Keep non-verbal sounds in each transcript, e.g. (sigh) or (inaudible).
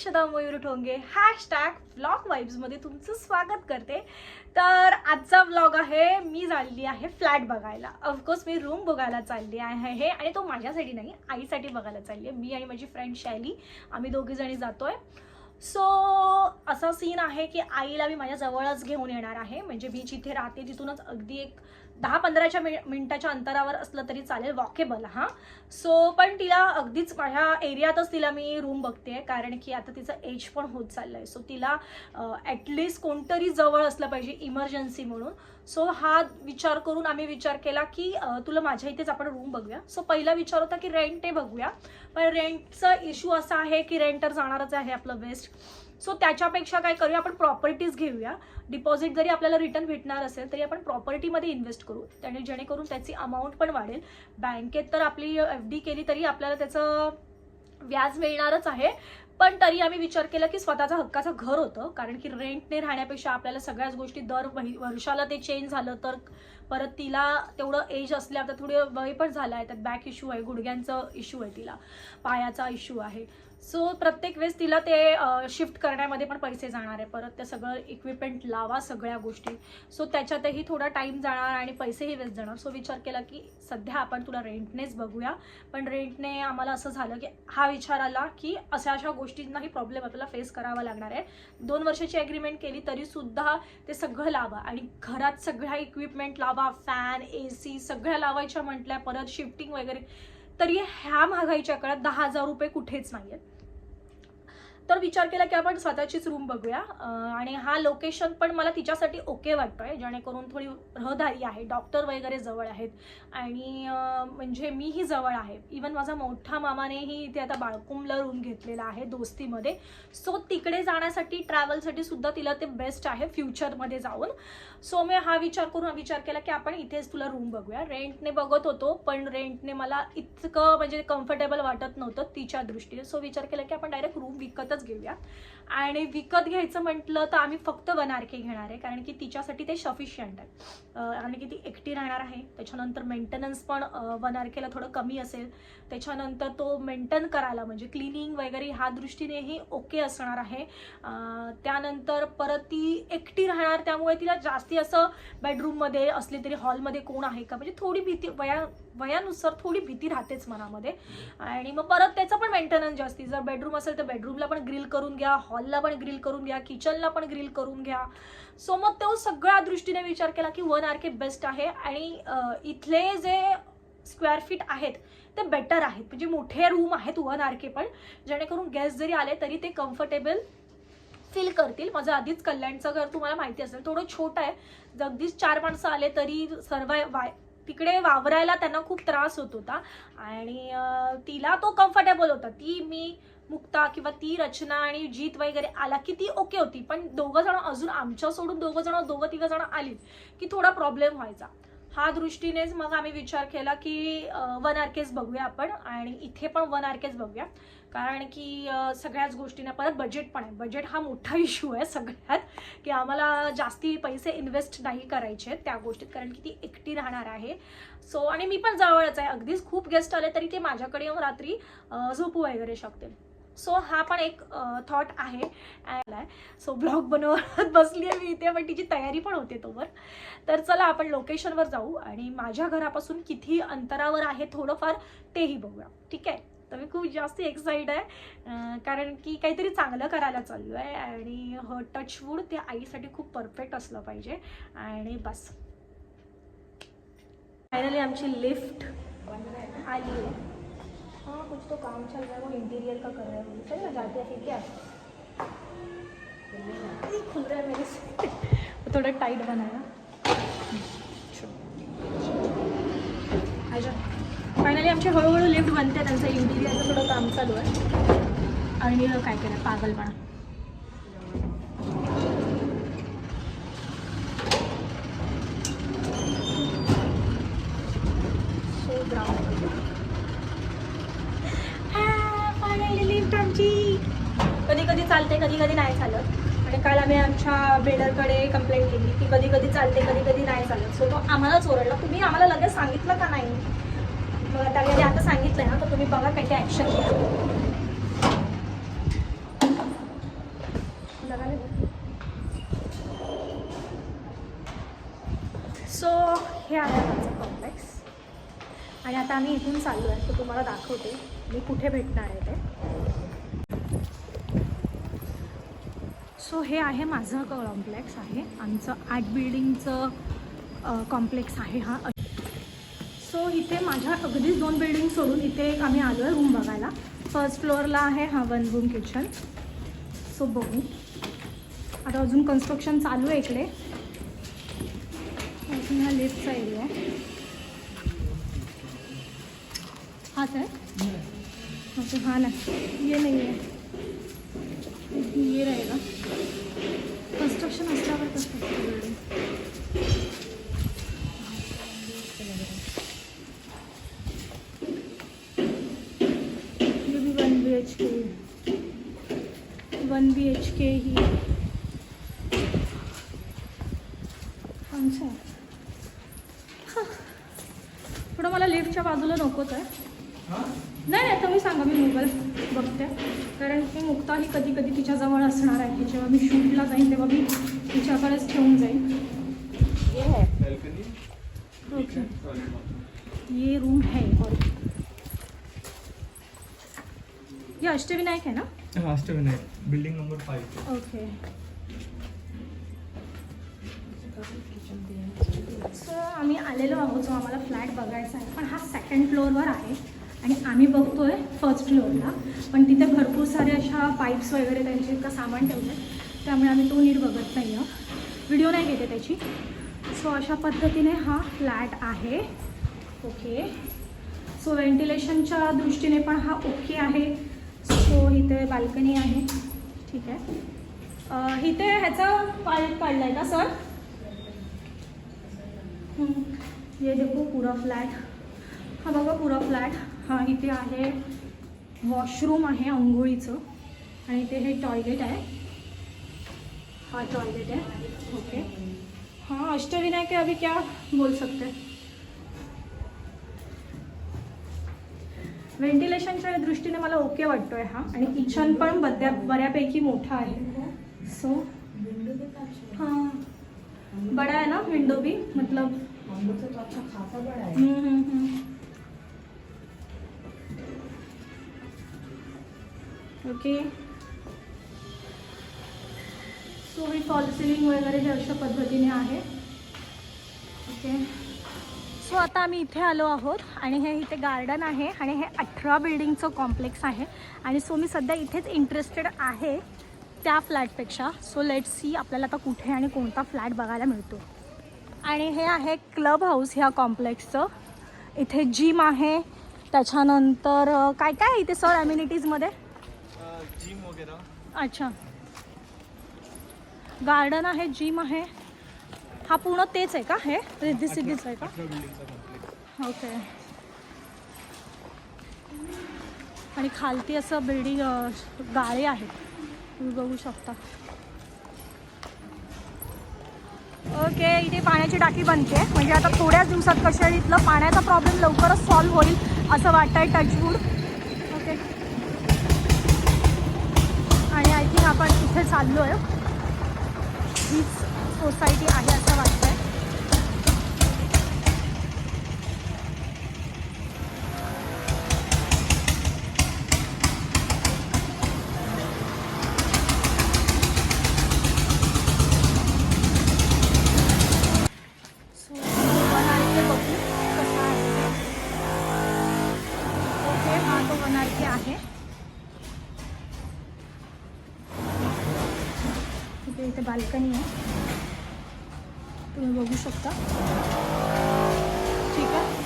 अक्षदा Mayur Thonge hashtag vlog वाईब्समध्ये तुमचं स्वागत करते. तर आजचा व्लॉग आहे मी चालली आहे फ्लॅट बघायला. ऑफकोर्स मी रूम बघायला चालली आहे हे आणि तो माझ्यासाठी नाही आईसाठी बघायला चालली आहे. मी आणि माझी फ्रेंड शैली आम्ही दोघीजणी जातो आहे सो असा सीन आहे की आईला मी माझ्या जवळच घेऊन येणार आहे. म्हणजे मी जिथे राहते तिथूनच अगदी एक दहा पंधराच्या मि मिनिटाच्या अंतरावर असलं तरी चालेल वॉकेबल हां. सो पण तिला अगदीच माझ्या एरियातच तिला मी रूम बघते कारण की आता तिचं एज पण होत चाललं आहे सो तिला ॲटलिस्ट कोणतरी जवळ असलं पाहिजे इमर्जन्सी म्हणून. सो हा विचार करून आम्ही विचार केला की तुला माझ्या इथेच आपण रूम बघूया. सो पहिला विचार होता की रेंट ते बघूया. पण रेंटचा इश्यू असा आहे की रेंट तर जाणारच आहे आपलं वेस्ट सो त्याच्यापेक्षा काय करूया आपण प्रॉपर्टीज घेऊया. डिपॉझिट जरी आपल्याला रिटर्न भेटणार असेल तरी आपण प्रॉपर्टीमध्ये इन्व्हेस्ट करू. त्याने जेणेकरून त्याची अमाऊंट पण वाढेल. बँकेत तर आपली एफ डी केली तरी आपल्याला त्याचं व्याज मिळणारच आहे. पण तरी आम्ही विचार केला की स्वतःचा हक्काचं घर होतं. कारण की रेंटने राहण्यापेक्षा आपल्याला सगळ्याच गोष्टी दर वही- वर्षाला ते चेंज झालं तर परत तिला तेवढं एज असल्या तर थोडं वय पण झालं आहे. त्यात बॅक इश्यू आहे गुडघ्यांचं इश्यू आहे तिला. पायाचा इश्यू आहे. सो प्रत्येक वेळेस तिला ते शिफ्ट करण्यामध्ये पण पैसे जाणार आहे. परत ते सगळं इक्विपमेंट लावा सगळ्या गोष्टी. सो त्याच्यातही थोडा टाईम जाणार आणि पैसेही वेस्ट जाणार. सो विचार केला की सध्या आपण तुला रेंटनेच बघूया. पण रेंटने आम्हाला असं झालं की हा विचार आला की अशा अशा गोष्टींनाही प्रॉब्लेम आपल्याला फेस करावा लागणार आहे. दोन वर्षाची ॲग्रीमेंट केली तरीसुद्धा ते सगळं लावा. आणि घरात सगळ्या इक्विपमेंट लावा. फॅन ए सी सगळ्या लावायच्या म्हटल्या. परत शिफ्टिंग वगैरे. तरी ह्या महागाईच्या काळात दहा हजार रुपये कुठेच नाही आहेत तर विचार केला की आपण स्वतःचीच रूम बघूया. आणि हा लोकेशन पण मला तिच्यासाठी ओके वाटतोय. जेणेकरून थोडी रहदारी आहे. डॉक्टर वगैरे जवळ आहेत. आणि म्हणजे मीही जवळ आहे. इवन माझा मोठा मामानेही इथे आता बाळकुंबला रूम घेतलेला आहे दोस्तीमध्ये. सो तिकडे जाण्यासाठी ट्रॅव्हलसाठी सुद्धा तिला ते बेस्ट आहे फ्युचरमध्ये जाऊन. सो मी हा विचार करून हा विचार केला की आपण इथेच तुला रूम बघूया. रेंटने बघत होतो पण रेंटने मला इतकं म्हणजे कम्फर्टेबल वाटत नव्हतं तिच्या दृष्टीने. सो विचार केला की आपण डायरेक्ट रूम विकतच घेऊया आणि विकत घ्यायचं म्हटलं तर आम्ही फक्त वन आर के घेणार आहे कारण की तिच्यासाठी ते सफिशियंट आहे. आणि की ती एकटी राहणार आहे त्याच्यानंतर मेंटेनन्स पण वन आर केला थोडं कमी असेल. त्याच्यानंतर तो मेंटेन करायला म्हणजे क्लिनिंग वगैरे ह्या दृष्टीनेही ओके असणार आहे. त्यानंतर परत ती एकटी राहणार त्यामुळे तिला जास्ती असं बेडरूममध्ये असले तरी हॉलमध्ये कोण आहे का? म्हणजे थोडी भीती वया वयानुसार थोडी भीती राहतेच मनामध्ये. आणि मग परत त्याचं पण मेंटेनन्स जास्ती. जर बेडरूम असेल तर बेडरूमला पण ग्रिल करून घ्या हॉल हॉलला पण ग्रिल करून घ्या किचनला पण ग्रिल करून घ्या. सो मग तो सगळ्या दृष्टीने विचार केला की वन आर के बेस्ट आहे आणि इथले जे स्क्वेअर फीट आहेत ते बेटर आहेत. म्हणजे मोठे रूम आहेत वन आर के पण. जेणेकरून गेस्ट जरी आले तरी ते कम्फर्टेबल फील करतील. माझं आधीच कल्याणचं घर तुम्हाला माहिती असेल थोडं छोटं आहे. अगदीच चार माणसं आले तरी सर्वाय वाय तिकडे वावरायला त्यांना खूप त्रास होत होता. आणि तिला तो कम्फर्टेबल होता. ती मी मुक्ता किंवा ती रचना आणि जीत वगैरे आला की ती ओके होती. पण दोघं जण अजून आमच्या सोडून दोघं जण दोघं तिघं जण आली की थोडा प्रॉब्लेम व्हायचा. हा दृष्टीनेच मग आम्ही विचार केला की वन आर केस बघूया आपण आणि इथे पण वन आर केस बघूया. कारण की सगळ्याच गोष्टींना परत बजेट पण आहे. बजेट हा मोठा इश्यू आहे सगळ्यात की आम्हाला जास्ती पैसे इन्व्हेस्ट नाही करायचे आहेत त्या गोष्टीत. कारण की ती एकटी राहणार आहे. सो आणि मी पण जवळच आहे. अगदीच खूप गेस्ट आले तरी ते माझ्याकडे येऊन रात्री झोपू वगैरे शकतील. सो हा पण एक थॉट आहे. सो ब्लॉग बनवत (laughs) बसली आहे मी इथे पण तिची तयारी पण होते तोवर. तर चला आपण लोकेशनवर जाऊ आणि माझ्या घरापासून किती अंतरावर आहे थोडंफार तेही बघूया. ठीक आहे? तर मी खूप जास्त एक्साईट आहे. कारण की काहीतरी चांगलं करायला चाललो आहे आणि टचवूड ते आईसाठी खूप परफेक्ट असलं पाहिजे. आणि बस. फायनली आमची लिफ्ट आली आहे. हाँ कुछ तो काम चल रहा है वो इंटीरियर का कर रहे हैं चल चलो ना जाते हैं क्या नहीं खुल रहा है मेरे से। वो थोड़ा टाइट बनाया। अच्छा फायनली आमची हळूहळू लिफ्ट बनते त्यांचं इंटिरियरचं थोडं काम चालू आहे. आणि काय केलं पागलपणा. चालते कधी कधी नाही चालत. आणि काल आम्ही आमच्या बिल्डरकडे कंप्लेंट केली की कधी कधी चालते कधी कधी नाही चालत. सो तो आम्हालाच ओरडला. तुम्ही आम्हाला लगेच सांगितलं का नाही? मग आता आता सांगितलं ना तर तुम्ही बघा काही ॲक्शन घ्या सो हे आहे माझं कॉम्प्लेक्स आणि आता आम्ही इथून चाललो आहे तो तुम्हाला दाखवते. मी कुठे भेटणार आहे ते. सो हे आहे माझं कॉम्प्लेक्स आहे. आमचं आर्ट बिल्डिंगचं कॉम्प्लेक्स आहे हा. सो इथे माझ्या अगदीच दोन बिल्डिंग सोडून इथे एक आम्ही आलो आहे रूम बघायला. फर्स्ट फ्लोअरला आहे हा वन रूम किचन सो बघू. आता अजून कन्स्ट्रक्शन चालू आहे इकडे. अजून हा लिफ्टचा एरिया आहे. आहे ओके हाँ ना ये नहीं है ये रहेगा कन्स्ट्रक्शन असल्यावर कसं one B H K one B H K ही आमचं थोडं मला लिफ्टच्या बाजूला नकोच आहे नाही नाही तुम्ही सांगा मी मोबाईल बघते. कारण की मुक्ता ही कधी कधी तिच्याजवळ असणार आहे. की जेव्हा मी शूटला जाईन तेव्हा मी तिच्याकडेच ठेवून जाईन. ये है ओके ये रूम है. और ये अष्टविनायक है ना? हाँ Ashtavinayak. Building number five okay so आम्ही आलेलो आहोत जो आम्हाला फ्लॅट बघायचा आहे. पण हा सेकंड फ्लोअरवर आहे. आणि आम्ही बघतोय फर्स्ट फ्लोअरला पण तिथे भरपूर सारे अशा पाईप्स वगैरे त्यांचे इतकं सामान ठेवलं आहे त्यामुळे आम्ही तो नीट बघत नाही आहोत व्हिडिओ नाही घेते त्याची. सो अशा पद्धतीने हा फ्लॅट आहे. ओके सो व्हेंटिलेशनच्या दृष्टीने पण हा ओके आहे. सो इथे बाल्कनी आहे. ठीक आहे. इथे ह्याचा पाईप काढला आहे का सर ये देखो पूरा फ्लॅट हा बघा पुरा फ्लॅट. हा इथे आहे वॉशरूम आहे आंघोळीचं. आणि इथे हे टॉयलेट आहे. हा टॉयलेट आहे. ओके. हाँ अष्टविनायक अभी क्या बोल सकते? हैं व्हेंटिलेशनच्या दृष्टीने मला ओके वाटतोय हा. आणि किचन पण बद्या बऱ्यापैकी मोठा आहे. सो हाँ. बड़ा है ना विंडो भी मतलब hmm, hmm, hmm. Okay. So ही फॉल सिलिंग वगैरे हे अशा पद्धतीने आहे. ओके. सो आता आम्ही इथे आलो आहोत आणि हे इथे गार्डन आहे आणि हे अठरा बिल्डिंगचं कॉम्प्लेक्स आहे. आणि सो मी सध्या इथेच इंटरेस्टेड आहे त्या फ्लॅटपेक्षा सो लेट सी आपल्याला आता कुठे आणि कोणता फ्लॅट बघायला मिळतो. आणि हे आहे क्लब हाऊस ह्या कॉम्प्लेक्सचं इथे जिम आहे. त्याच्यानंतर काय काय आहे इथे सर ॲम्युनिटीजमध्ये वगैरह अच्छा. गार्डन आहे जिम आहे. हा पूर्ण तेच आहे का हे? रिद्धी सिद्धीच आहे का? ओके. आणि खालती असं बिल्डिंग गाळे आहेत. तुम्ही बघू शकता. ओके इथे पाण्याची टाकी बनते. म्हणजे आता थोड्याच दिवसात कशा इथलं पाण्याचा प्रॉब्लेम लवकरच सॉल्व्ह होईल असं वाटतंय टचवूड ओके आणि आय थिंक आपण इथे चाललो आहे हीच सोसायटी आहे असं वाटतं आहे. ओके आहे. इथे बाल्कनी आहे. तुम्ही बघू शकता. ठीक आहे.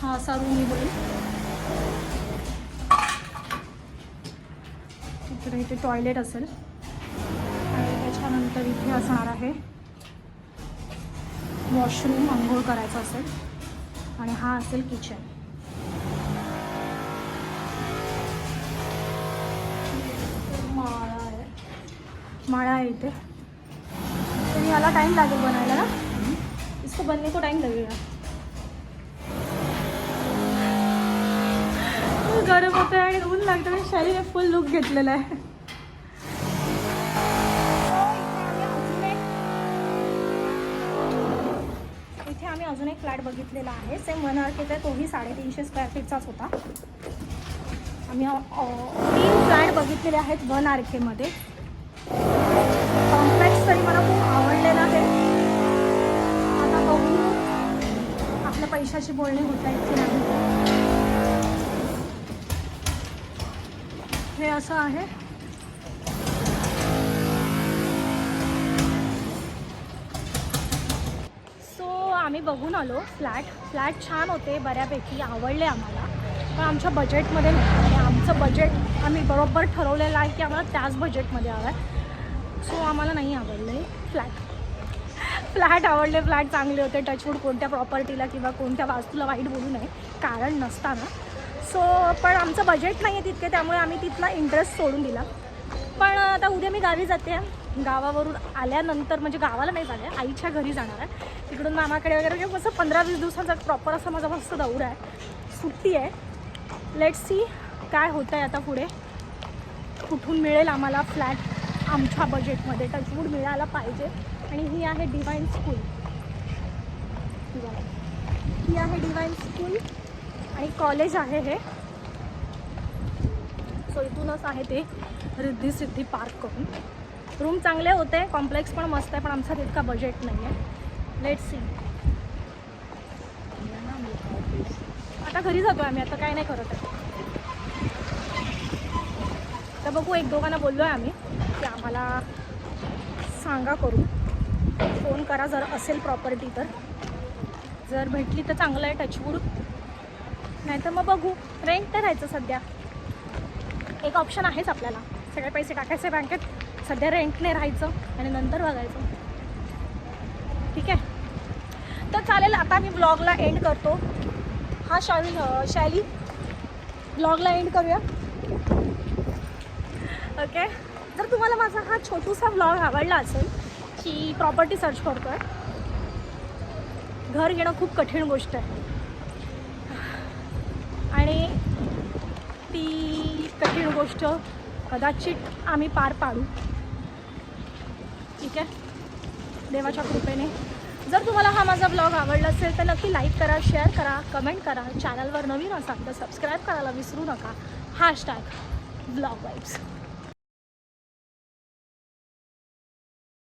हा असा रूम होईल इकडे इथे टॉयलेट असेल. आणि त्याच्यानंतर इथे असणार आहे. वॉशरूम आंघोळ करायचं असेल. आणि हा असेल किचन माळा आहे इथे. तर याला टाइम लागेल बनायला ना? इसको बनने को टाइम लगेगा. गरम होतं आणि ऊन लागतं आणि शरीर फुल लुक घेतलेला आहे. इथे आम्ही अजून एक फ्लॅट बघितलेला आहे. सेम वन आर केचा तोही साडेतीनशे स्क्वेअर फीटचाच होता. आम्ही तीन फ्लॅट बघितलेले आहेत वन आर केमध्ये मला खूप आवडलेलं आहे. आता बघू आपल्या पैशाची बोलणी होत आहेत की नाही. हे असं आहे. सो आम्ही बघून आलो फ्लॅट. फ्लॅट छान होते बऱ्यापैकी आवडले आम्हाला. पण आमच्या बजेटमध्ये नाही. आमचं बजेट आम्ही बरोबर ठरवलेलं आहे की आम्हाला त्याच बजेटमध्ये हवं आहे सो आम्हाला नाही आवडलं. आहे फ्लॅट फ्लॅट आवडले फ्लॅट चांगले होते. टचवूड कोणत्या प्रॉपर्टीला किंवा कोणत्या वास्तूला वाईट बोलू नये. कारण नसताना. सो पण आमचं बजेट नाही आहे तितके त्यामुळे आम्ही तिथला इंटरेस्ट सोडून दिला. पण आता उद्या मी गावी जाते. गावावरून आल्यानंतर म्हणजे गावाला नाही जाणार आईच्या घरी जाणार आहे. तिकडून मामाकडे वगैरे म्हणजे असं पंधरा वीस दिवसांचा प्रॉपर असा माझा मस्त दौरा आहे. सुट्टी आहे. लेट सी काय होतं आहे आता पुढे. कुठून मिळेल आम्हाला फ्लॅट आमच्या बजेटमध्ये टचवूड मिळायला पाहिजे. आणि ही आहे डिवाईन स्कूल ही आहे डिवाईन स्कूल आणि कॉलेज आहे हे. सो इथूनच आहे ते रिद्धी सिद्धी पार्क करून. रूम चांगले होते कॉम्प्लेक्स पण मस्त आहे पण आमचा तितका बजेट नाही आहे लेट सी आता घरी जातो आम्ही आता काय नाही करत आहे. तर बघू एक दोघांना बोललो आहे आम्ही. की आम्हाला सांगा करू. फोन करा जर असेल प्रॉपर्टी तर. जर भेटली तर चांगलं आहे टचवूड नाहीतर मग बघू. रेंट तर राहायचं सध्या. एक ऑप्शन आहेच आपल्याला. सगळे पैसे टाकायचे बँकेत सध्या रेंटने राहायचं आणि नंतर बघायचं. ठीक आहे? तर चालेल आता मी ब्लॉगला एंड करतो. हा शाली शैली ब्लॉगला एंड करूया. ओके जर तुम्हाला माझा हा छोटूसा ब्लॉग आवडला असेल की प्रॉपर्टी सर्च करतो आहे घर घेणं खूप कठीण गोष्ट आहे. आणि ती कठीण गोष्ट कदाचित आम्ही पार पाडू. ठीक आहे? देवाच्या कृपेने. जर तुम्हाला हा माझा ब्लॉग आवडला असेल तर नक्की लाईक करा शेअर करा कमेंट करा. चॅनलवर नवीन असाल तर सबस्क्राईब करायला विसरू नका. Hashtag blog vibes